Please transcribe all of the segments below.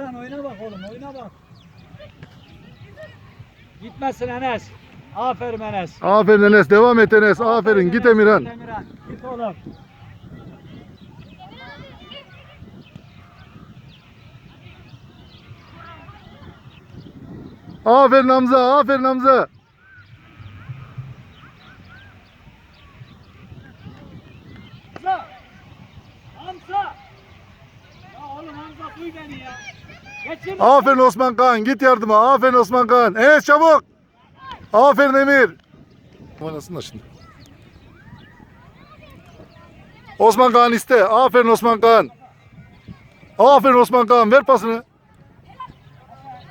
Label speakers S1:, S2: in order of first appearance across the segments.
S1: Emirhan oyuna bak oğlum oyuna bak. Gitmesin Enes. Aferin Enes.
S2: Aferin Enes. Devam et Enes. Aferin. Git Emirhan.
S1: Emirhan. Git oğlum.
S2: Aferin Hamza. Aferin Hamza.
S1: Hamza! Hamza! Ya oğlum Hamza duy beni ya.
S2: Aferin Osman Kaan. Git yardıma. Aferin Osman Kaan. Enes çabuk. Aferin Emir. Oynasın da şimdi. Osman Kaan iste. Aferin Osman Kaan. Aferin Osman Kaan. Ver pasını.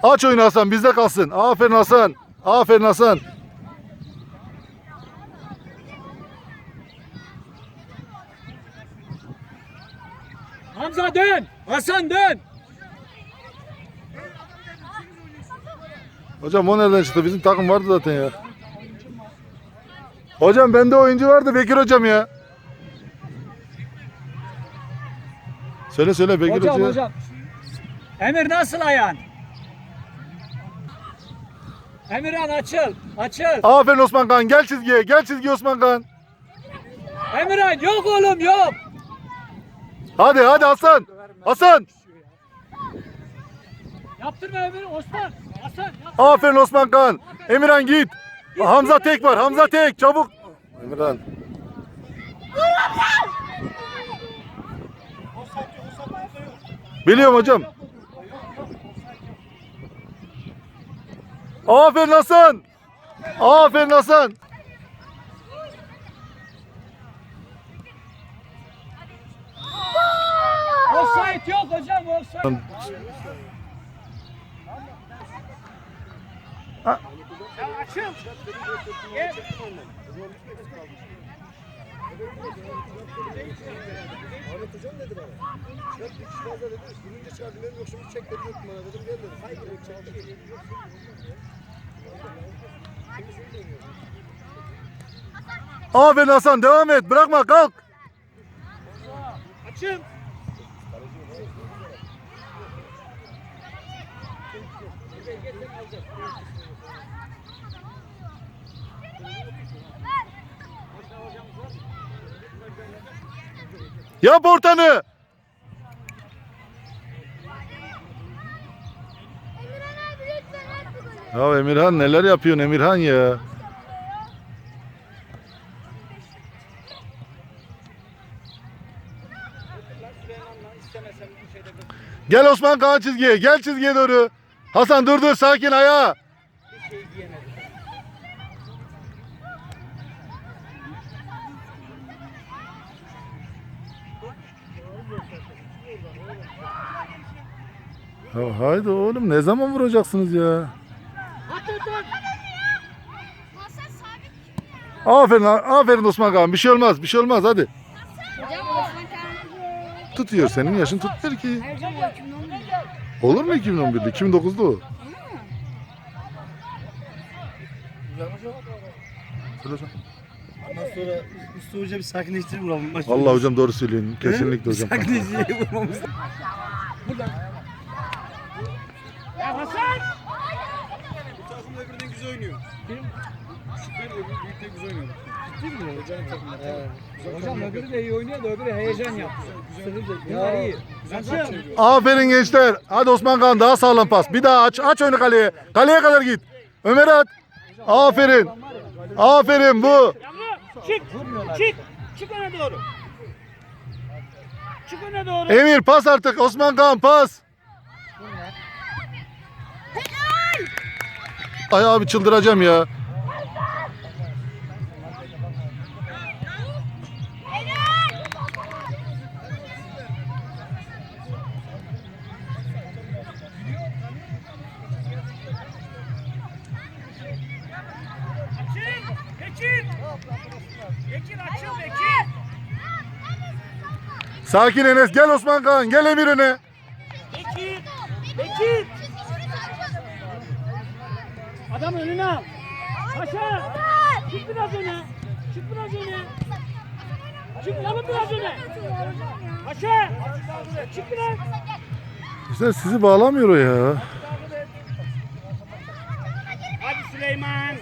S2: Aç oyunu Hasan. Bizde kalsın. Aferin Hasan. Aferin Hasan.
S1: Hamza dön. Hasan dön.
S2: Hocam o nereden çıktı? Bizim takım vardı zaten ya. Hocam bende oyuncu vardı Bekir hocam ya. Söyle söyle Bekir
S1: Hocam
S2: hocam.
S1: hocam. Emir nasıl ayağın? Emirhan açıl. Açıl.
S2: Aferin Osman Kan. Gel çizgiye. Gel çizgiye Osman Kan.
S1: Emirhan yok oğlum yok.
S2: Hadi hadi Hasan. Hasan.
S1: Yaptırma Emir. Osman.
S2: Aferin Osman Kan. Emirhan git. Hamza tek var. Hamza tek. Çabuk. Emirhan. Biliyorum hocam. Aferin Hasan. Aferin Hasan.
S1: Offside yok hocam offside.
S2: Ha.
S1: Ya açıl. Gel.
S3: Ahmet hocam dedi bana. Çıkart bir kişi fazla dedi. Birinci çıkardım dedim yok şimdi çek dedi yok bana dedim gel dedi. Hayır dedim çekti.
S2: Aferin Hasan. Devam et. Bırakma. Kalk.
S1: Açıl.
S2: Yap ortanı. Ya Emirhan neler yapıyorsun Emirhan ya. Gel Osman Kaan çizgiye. Gel çizgiye doğru. Hasan dur dur sakin ayağa. Ya haydi oğlum ne zaman vuracaksınız ya? Aferin aferin Osman Kaan bir şey olmaz bir şey olmaz hadi. Tutuyor senin yaşın tutmuyor ki.
S4: Her zaman 2011.
S2: Olur mu 2011'de? 2009'da o. Söyle hocam.
S3: Ondan sonra Üstü Hoca bir sakinleştirir vuralım. Maç
S2: Vallahi hocam doğru söylüyorsun. Kesinlikle hocam.
S3: Sakinleştirir vurmamız
S1: Ya Hasan.
S3: Bu takım öbüründen güzel oynuyor. Küçükler öbür büyükler güzel oynuyor. Ciddi mi? Hocanın takımları. He. Güzel
S1: Hocam öbürü de iyi oynuyor da öbürü heyecan yaptı. Bunlar iyi.
S3: Güzel
S1: Açıl.
S3: top çeviriyor.
S2: Aferin gençler. Hadi Osman Kaan daha sağlam pas. Bir daha aç. Aç oyunu kaleye. Kaleye kadar git. Ömer at. Aferin. Aferin bu.
S1: Çık. Çık. Çık öne doğru. Çık öne doğru.
S2: Emir pas artık. Osman Kaan pas. Ay abi çıldıracağım ya.
S1: Bekir. Bekir açıl Bekir.
S2: Sakin Enes. Gel Osman Kaan. Gel Emir öne.
S1: Bekir. Bekir. Adam önüne al. Paşa. Çık biraz öne. Çık biraz öne. Çık yapın biraz öne. Paşa. Çık biraz.
S2: İşte sizi bağlamıyor o ya.
S5: Hadi Süleyman.